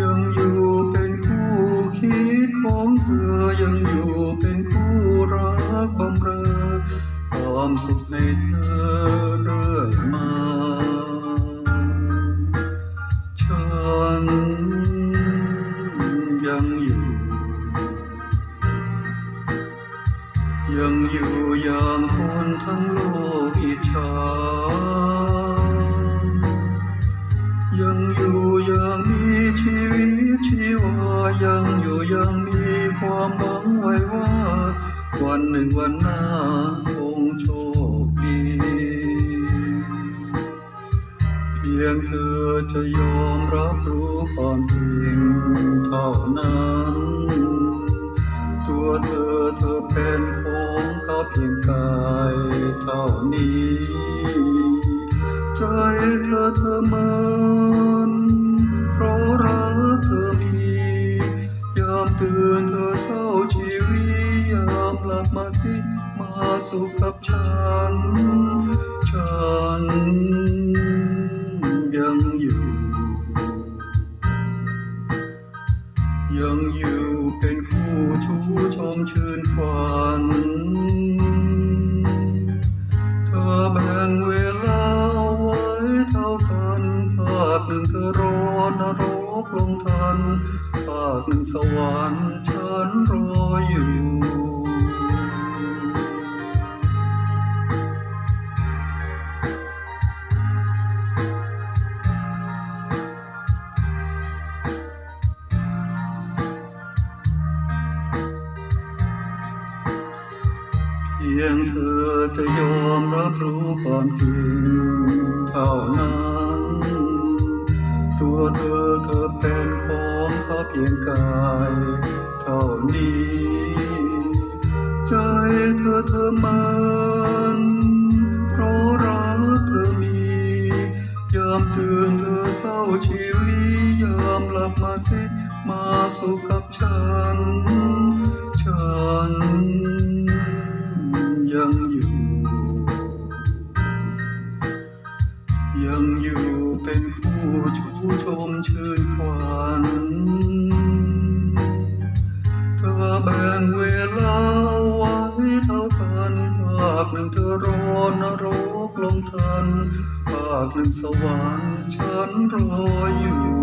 ยังอยู่เป็นคู่คิดของเธอ ยังอยู่เป็นคู่รักบำเรอความสุขให้เธอ ชีวิตชีวายังอยู่ยังมีความหวังไว้ว่า วันหนึ่งวันหน้าคงโชคดี เพียงเธอจะยอมรับรู้ความจริงเท่านั้น ตัวเธอเธอเป็นของเขาเพียงกายเท่านี้ ใจเธอเธอมัน สิมาสุขกับฉัน ฉันยังอยู่ ยังอยู่เป็นคู่ชูชมชื่นขวัญเธอแบ่งเวลาเอาไว้เท่ากันภาคหนึ่งเธอรอนรกลงทันภาคหนึ่งสวรรค์ฉันรออยู่ พียงเธอจะยอมรับรู้ความจริงเท่านั้น ตัวเธอเธอเป็นของเขาเพียงกายเท่านี้ ใจเธอเธอมันเพราะรักเธอมียามตื่นเธอเศร้าชีวิตยามหลับมาสิมาสุขกับฉัน ฉันื่นฝันเธอแบ่งเวลาไว้เท่ากันภาคหนึ่งเธอรอนรกลงทันภาคหนึ่งสวรรค์ฉันรออยู่